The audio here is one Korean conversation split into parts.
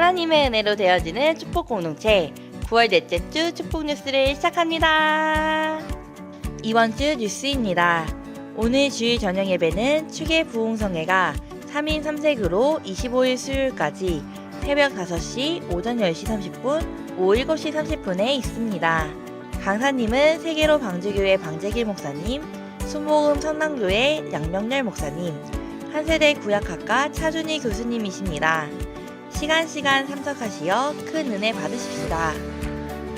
은혜로 되어지는 축복 공동체 9월 넷째 주 축복 뉴스를 시작합니다. 이번 주 뉴스입니다. 오늘 주일 저녁 예배는 축의 부흥성회가 3인 3색으로 25일 수요일까지 새벽 5시, 오전 10시 30분, 오후 7시 30분에 있습니다. 강사님은 세계로 방주교회 방재길 목사님, 수모음 성당교회 양명렬 목사님, 한세대 구약학과 차준희 교수님이십니다. 시간 시간 참석하시어 큰 은혜 받으십시다.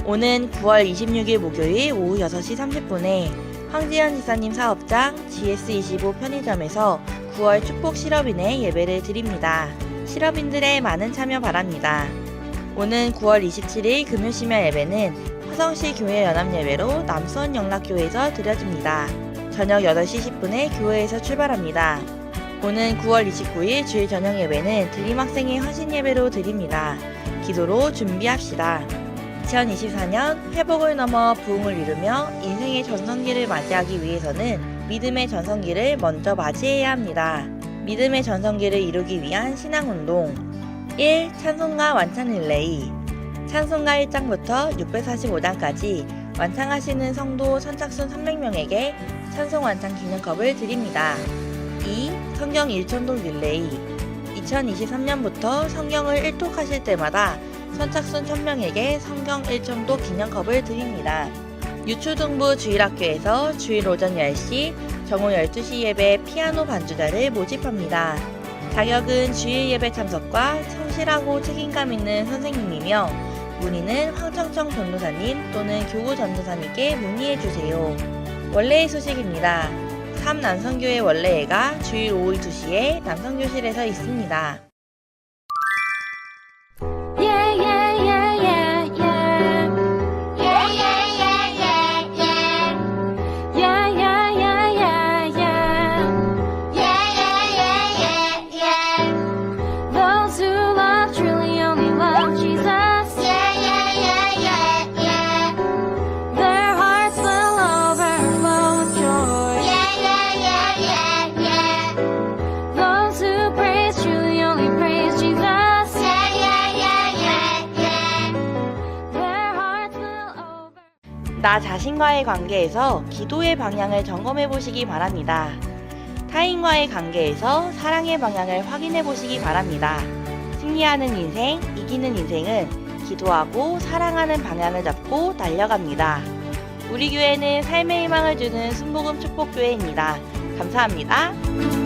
오는 9월 26일 목요일 오후 6시 30분에 황지연 지사님 사업장 GS25 편의점에서 9월 축복 실업인의 예배를 드립니다. 실업인들의 많은 참여 바랍니다. 오는 9월 27일 금요심야 예배는 화성시 교회 연합 예배로 남수원 영락교회에서 드려집니다. 저녁 8시 10분에 교회에서 출발합니다. 오는 9월 29일 주일 저녁 예배는 드림 학생의 화신 예배로 드립니다. 기도로 준비합시다. 2024년 회복을 넘어 부흥을 이루며 인생의 전성기를 맞이하기 위해서는 믿음의 전성기를 먼저 맞이해야 합니다. 믿음의 전성기를 이루기 위한 신앙운동 1. 찬송가 완창 릴레이 찬송가 1장부터 645장까지 완창하시는 성도 선착순 300명에게 찬송 완창 기념컵을 드립니다. 2. 성경 일천독 릴레이 2023년부터 성경을 일독하실 때마다 선착순 1000명에게 성경 일천독 기념컵을 드립니다. 유초등부 주일학교에서 주일 오전 10시, 정오 12시 예배 피아노 반주자를 모집합니다. 자격은 주일 예배 참석과 성실하고 책임감 있는 선생님이며 문의는 황청청 전도사님 또는 교구 전도사님께 문의해 주세요. 원래의 소식입니다. 3 남성교회 원래회가 주일 오후 2시에 남성교실에서 있습니다. 나 자신과의 관계에서 기도의 방향을 점검해 보시기 바랍니다. 타인과의 관계에서 사랑의 방향을 확인해 보시기 바랍니다. 승리하는 인생, 이기는 인생은 기도하고 사랑하는 방향을 잡고 달려갑니다. 우리 교회는 삶의 희망을 주는 순복음 축복교회입니다. 감사합니다.